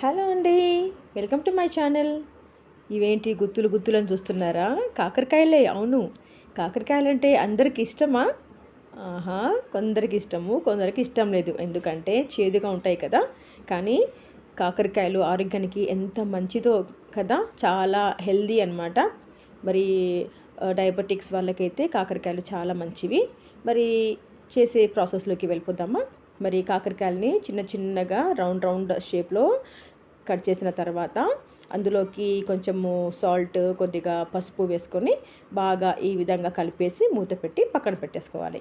Hello అండి welcome to my channel. ఇవేంటి గుత్తులు గుత్తులు అని చూస్తున్నారా? కాకరకాయలే అవును. కాకరకాయలు అంటే అందరికి ఇష్టమా? ఆహా కొందరికి ఇష్టము కొందరికి ఇష్టం లేదు. ఎందుకంటే చేదుగా ఉంటాయి కదా. కానీ కాకరకాయలు ఆరోగ్యానికి ఎంత మంచిదో కదా చాలా హెల్దీ అనమాట మరి డయాబెటిక్స్ వాళ్ళకైతే కాకరకాయలు చాలా మంచివి. మరి చేసే ప్రాసెస్లోకి వెళ్ళిపోదామా? మరి కాకరకాయలని చిన్న చిన్నగా రౌండ్ రౌండ్ షేప్లో కట్ చేసిన తర్వాత అందులోకి కొంచెము సాల్ట్ కొద్దిగా పసుపు వేసుకొని బాగా ఈ విధంగా కలిపేసి మూత పెట్టి పక్కన పెట్టేసుకోవాలి.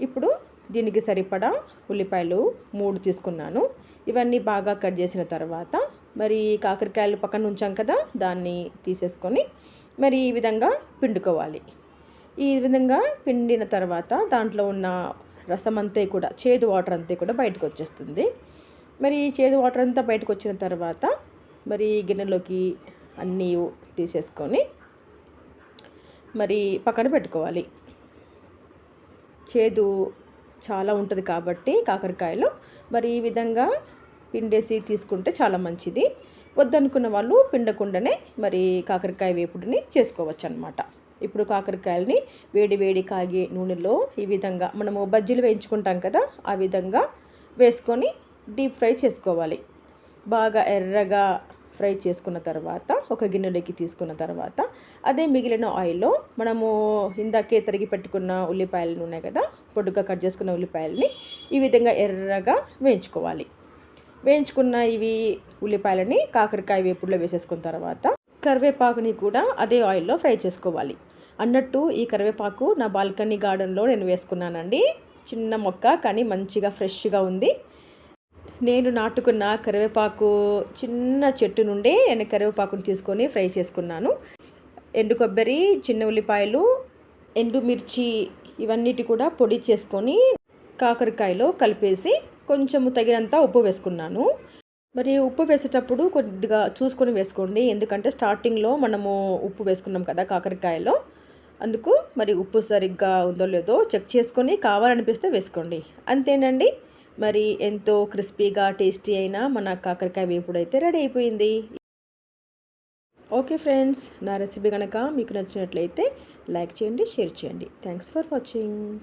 ఇప్పుడు దీనికి సరిపడా ఉల్లిపాయలు మూడు తీసుకున్నాను. ఇవన్నీ బాగా కట్ చేసిన తర్వాత మరి కాకరకాయలు పక్కన ఉంచాం కదా దాన్ని తీసేసుకొని మరి ఈ విధంగా పిండుకోవాలి. ఈ విధంగా పిండిన తర్వాత దాంట్లో ఉన్న రసం అంతే కూడా చేదు వాటర్ అంతే కూడా బయటకు వచ్చేస్తుంది మరి చేదు వాటర్ అంతా బయటకు వచ్చిన తర్వాత మరి గిన్నెలోకి అన్నీ తీసేసుకొని మరి పక్కన పెట్టుకోవాలి. చేదు చాలా ఉంటుంది కాబట్టి కాకరకాయలు మరి ఈ విధంగా పిండేసి తీసుకుంటే చాలా మంచిది. వద్దనుకున్న వాళ్ళు పిండకుండానే మరి కాకరకాయ వేపుడిని చేసుకోవచ్చు అనమాట ఇప్పుడు కాకరకాయలని వేడి వేడి కాగే నూనెలో ఈ విధంగా మనము బజ్జీలు వేయించుకుంటాం కదా ఆ విధంగా వేసుకొని డీప్ ఫ్రై చేసుకోవాలి. బాగా ఎర్రగా ఫ్రై చేసుకున్న తర్వాత ఒక గిన్నెలోకి తీసుకున్న తర్వాత అదే మిగిలిన ఆయిల్లో మనము ఇందాకే తరిగి పెట్టుకున్న ఉల్లిపాయలు ఉన్నాయి కదా పొడుగ్గా కట్ చేసుకున్న ఉల్లిపాయలని ఈ విధంగా ఎర్రగా వేయించుకోవాలి. వేయించుకున్న ఇవి ఉల్లిపాయలని కాకరకాయ వేపుడులో వేసేసుకున్న తర్వాత కరివేపాకుని కూడా అదే ఆయిల్లో ఫ్రై చేసుకోవాలి. అన్నట్టు ఈ కరివేపాకు నా బాల్కనీ గార్డెన్లో నేను వేసుకున్నానండి. చిన్న మొక్క కానీ మంచిగా ఫ్రెష్గా ఉంది. నేను నాటుకున్న కరివేపాకు చిన్న చెట్టు నుండే నేను కరివేపాకును తీసుకొని ఫ్రై చేసుకున్నాను. ఎండు కొబ్బరి చిన్న ఉల్లిపాయలు ఎండుమిర్చి ఇవన్నిటి కూడా పొడి చేసుకొని కాకరకాయలో కలిపేసి కొంచెము తగినంత ఉప్పు వేసుకున్నాను. మరి ఉప్పు వేసేటప్పుడు కొద్దిగా చూసుకొని వేసుకోండి. ఎందుకంటే స్టార్టింగ్లో మనము ఉప్పు వేసుకున్నాం కదా కాకరకాయలో. అందుకు మరి ఉప్పు సరిగ్గా ఉందో లేదో చెక్ చేసుకొని కావాలనిపిస్తే వేసుకోండి. అంతేనండి. మరి ఎంతో క్రిస్పీగా టేస్టీ అయినా మన కాకరకాయ వేపుడు అయితే రెడీ అయిపోయింది. ఓకే ఫ్రెండ్స్ నా రెసిపీ కనుక మీకు నచ్చినట్లయితే లైక్ చేయండి షేర్ చేయండి. Thanks for watching.